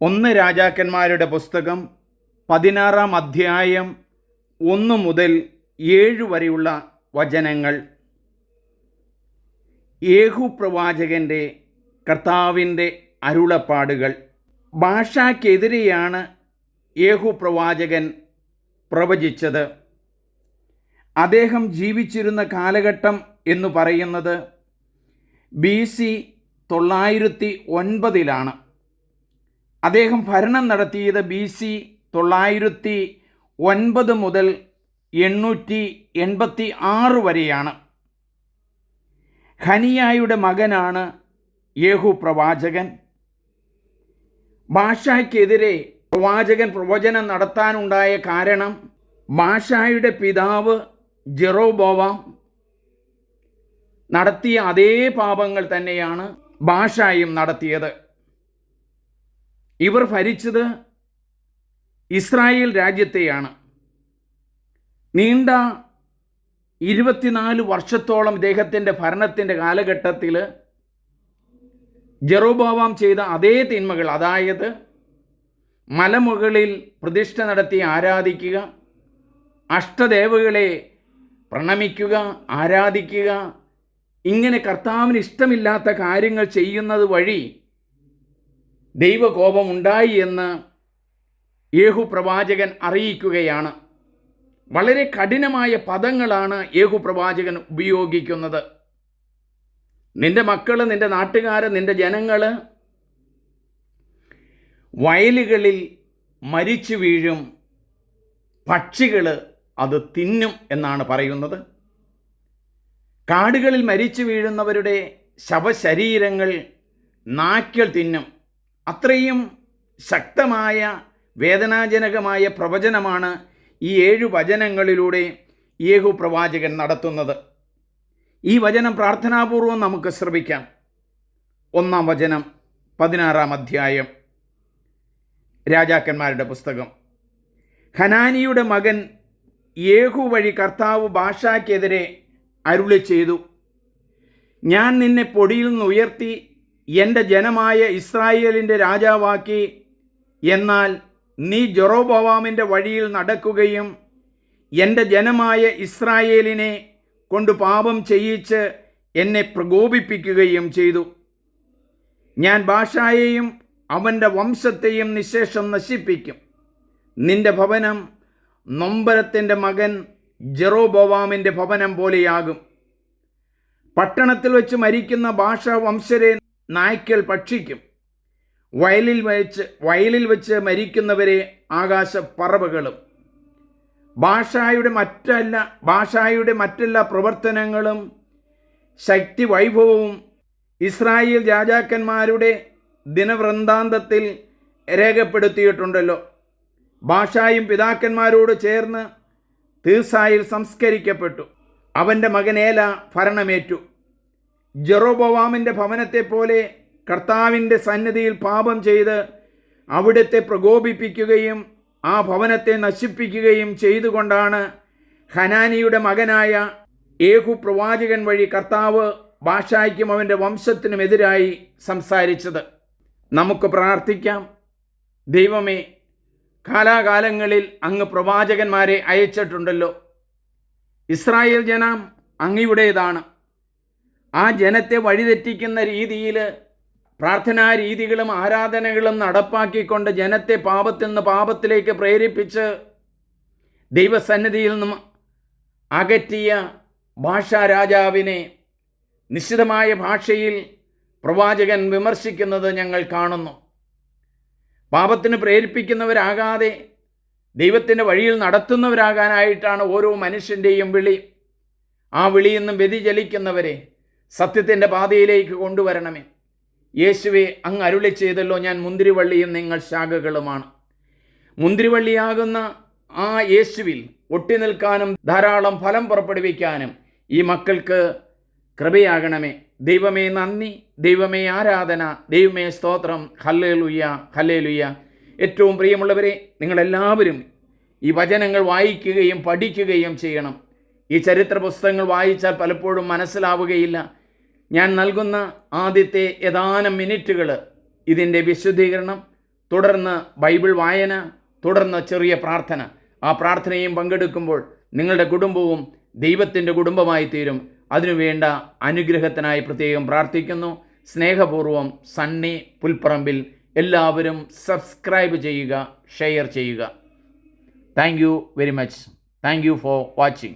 ഒന്ന് രാജാക്കന്മാരുടെ പുസ്തകം പതിനാറാം അധ്യായം ഒന്ന് മുതൽ ഏഴ് വരെയുള്ള വചനങ്ങൾ. യേഹു പ്രവാചകന്റെ കർത്താവിന്റെ അരുളപ്പാടുകൾ. ഭാഷയ്ക്കെതിരെയാണ് യേഹു പ്രവാചകൻ പ്രവചിച്ചത്. അദ്ദേഹം ജീവിച്ചിരുന്ന കാലഘട്ടം എന്ന് പറയുന്നത് ബി സി തൊള്ളായിരത്തി ഒൻപതിലാണ്. അദ്ദേഹം ഭരണം നടത്തിയത് ബി സി തൊള്ളായിരത്തി ഒൻപത് മുതൽ എണ്ണൂറ്റി എൺപത്തി ആറ് വരെയാണ്. ഖനിയായുടെ മകനാണ് യേഹു പ്രവാചകൻ. ഭാഷയ്ക്കെതിരെ പ്രവാചകൻ പ്രവചനം നടത്താനുണ്ടായ കാരണം ഭാഷായുടെ പിതാവ് ജെറോബോവ. നടത്തിയ അതേ പാപങ്ങൾ തന്നെയാണ് ഭാഷായും നടത്തിയത്. ഇവർ ഭരിച്ചത് ഇസ്രായേൽ രാജ്യത്തെയാണ്. നീണ്ട ഇരുപത്തിനാല് വർഷത്തോളം ഇദ്ദേഹത്തിന്റെ ഭരണത്തിന്റെ കാലഘട്ടത്തിൽ ജെറോബോവാം ചെയ്ത അതേ തിന്മകൾ അതായത് മലമുകളിൽ പ്രതിഷ്ഠ നടത്തി ആരാധിക്കുക അഷ്ടദേവകളെ പ്രണമിക്കുക ആരാധിക്കുക ഇങ്ങനെ കർത്താവിന് ഇഷ്ടമില്ലാത്ത കാര്യങ്ങൾ ചെയ്യുന്നത് വഴി ദൈവകോപം ഉണ്ടായി എന്ന് യേഹു പ്രവാചകൻ അറിയിക്കുകയാണ്. വളരെ കഠിനമായ പദങ്ങളാണ് യേഹു പ്രവാചകൻ ഉപയോഗിക്കുന്നത്. നിന്റെ മക്കൾ നിന്റെ നാട്ടുകാർ നിന്റെ ജനങ്ങൾ വയലുകളിൽ മരിച്ചു വീഴും പക്ഷികൾ അത് തിന്നും എന്നാണ് പറയുന്നത്. കാടുകളിൽ മരിച്ചു വീഴുന്നവരുടെ ശവശരീരങ്ങൾ നായ്ക്കൾ തിന്നും. അത്രയും ശക്തമായ വേദനാജനകമായ പ്രവചനമാണ് ഈ ഏഴു വചനങ്ങളിലൂടെ യേഹു പ്രവാചകൻ നടത്തുന്നത്. ഈ വചനം പ്രാർത്ഥനാപൂർവം നമുക്ക് ശ്രമിക്കാം ഒന്നാം വചനം പതിനാറാം അധ്യായം. രാജാക്കന്മാരുടെ പുസ്തകം. ഹനാനിയുടെ മകൻ യേഹു വഴി കർത്താവ് ഭാഷയ്ക്കെതിരെ അരുളി ചെയ്തു ഞാൻ നിന്നെ പൊടിയിൽ നിന്ന് ഉയർത്തി എന്റെ ജനമായ ഇസ്രായേലിന്റെ രാജാവാക്കി. എന്നാൽ നീ ജൊറോബവാമിന്റെ വഴിയിൽ നടക്കുകയും എന്റെ ജനമായ ഇസ്രായേലിനെ കൊണ്ട് പാപം ചെയ്യിച്ച് എന്നെ പ്രകോപിപ്പിക്കുകയും ചെയ്തു. ഞാൻ ഭാഷായെയും അവന്റെ വംശത്തെയും നിശേഷം നശിപ്പിക്കും. നിന്റെ ഭവനം നൊമ്പരത്തിന്റെ മകൻ ജെറോബോവാമിന്റെ ഭവനം പോലെയാകും. പട്ടണത്തിൽ വെച്ച് മരിക്കുന്ന ഭാഷാ വംശരെ നായ്ക്കൾ ഭക്ഷിക്കും. വയലിൽ വെച്ച് വയലിൽ വെച്ച് മരിക്കുന്നവരെ ആകാശ പറവകളും ഭാഷായുടെ മറ്റല്ല ഭാഷായുടെ മറ്റെല്ലാ പ്രവർത്തനങ്ങളും ശക്തി വൈഭവവും ഇസ്രായേൽ രാജാക്കന്മാരുടെ ദിനവൃന്താന്തത്തിൽ രേഖപ്പെടുത്തിയിട്ടുണ്ടല്ലോ. ഭാഷായും പിതാക്കന്മാരോട് ചേർന്ന് തീർസായിൽ സംസ്കരിക്കപ്പെട്ടു. അവന്റെ മകനേല ഭരണമേറ്റു. ജെറോബോവാമിന്റെ ഭവനത്തെ പോലെ കർത്താവിന്റെ സന്നദ്ധിയിൽ പാപം ചെയ്ത് അവിടുത്തെ പ്രകോപിപ്പിക്കുകയും ആ ഭവനത്തെ നശിപ്പിക്കുകയും ചെയ്തുകൊണ്ടാണ് ഹനാനിയുടെ മകനായ ഏഹു പ്രവാചകൻ വഴി കർത്താവ് ഭാഷായ്ക്കും അവന്റെ വംശത്തിനുമെതിരായി സംസാരിച്ചത്. നമുക്ക് പ്രാർത്ഥിക്കാം. ദൈവമേ കാലാകാലങ്ങളിൽ അങ്ങ് പ്രവാചകന്മാരെ അയച്ചിട്ടുണ്ടല്ലോ. ഇസ്രായേൽ ജനം അങ്ങയുടേതാണ്. ആ ജനത്തെ വഴിതെറ്റിക്കുന്ന രീതിയിൽ പ്രാർത്ഥനാ രീതികളും ആരാധനകളും നടപ്പാക്കിക്കൊണ്ട് ജനത്തെ പാപത്തിൽ നിന്ന് പാപത്തിലേക്ക് പ്രേരിപ്പിച്ച് ദൈവസന്നിധിയിൽ നിന്നും അകറ്റിയ ഭാഷാ രാജാവിനെ നിശ്ചിതമായ ഭാഷയിൽ പ്രവാചകൻ വിമർശിക്കുന്നത് ഞങ്ങൾ കാണുന്നു. പാപത്തിന് പ്രേരിപ്പിക്കുന്നവരാകാതെ ദൈവത്തിന്റെ വഴിയിൽ നടത്തുന്നവരാകാനായിട്ടാണ് ഓരോ മനുഷ്യന്റെയും വിളി. ആ വിളിയിൽ നിന്നും വ്യതിചലിക്കുന്നവരെ സത്യത്തിന്റെ പാതയിലേക്ക് കൊണ്ടുവരണമേ. യേശുവെ അങ്ങ് അരുളി ചെയ്തല്ലോ ഞാൻ മുന്തിരിവള്ളിയും നിങ്ങൾ ശാഖകളുമാണ്. മുന്തിരിവള്ളിയാകുന്ന ആ യേശുവിൽ ഒട്ടി നിൽക്കാനും ധാരാളം ഫലം പുറപ്പെടുവിക്കാനും ഈ മക്കൾക്ക് കൃപയാകണമേ. ദൈവമേ നന്ദി. ദൈവമേ ആരാധന. ദൈവമേ സ്തോത്രം. ഹല്ലേലുയ്യ ഹല്ലേലുയ്യ ഏറ്റവും പ്രിയമുള്ളവരെ നിങ്ങളെല്ലാവരും ഈ വചനങ്ങൾ വായിക്കുകയും പഠിക്കുകയും ചെയ്യണം. ഈ ചരിത്ര പുസ്തകങ്ങൾ വായിച്ചാൽ പലപ്പോഴും മനസ്സിലാവുകയില്ല. ഞാൻ നൽകുന്ന ആദ്യത്തെ ഏതാനും മിനിറ്റുകൾ ഇതിന്റെ വിശുദ്ധീകരണം തുടർന്ന് ബൈബിൾ വായന തുടർന്ന് ചെറിയ പ്രാർത്ഥന. ആ പ്രാർത്ഥനയും പങ്കെടുക്കുമ്പോൾ നിങ്ങളുടെ കുടുംബവും ദൈവത്തിന്റെ കുടുംബമായി തീരും അതിനുവേണ്ട അനുഗ്രഹത്തിനായി പ്രത്യേകം പ്രാർത്ഥിക്കുന്നു. സ്നേഹപൂർവം സണ്ണി പുൽപ്പറമ്പിൽ എല്ലാവരും സബ്സ്ക്രൈബ് ചെയ്യുക ഷെയർ ചെയ്യുക. Thank very much. Thank for watching.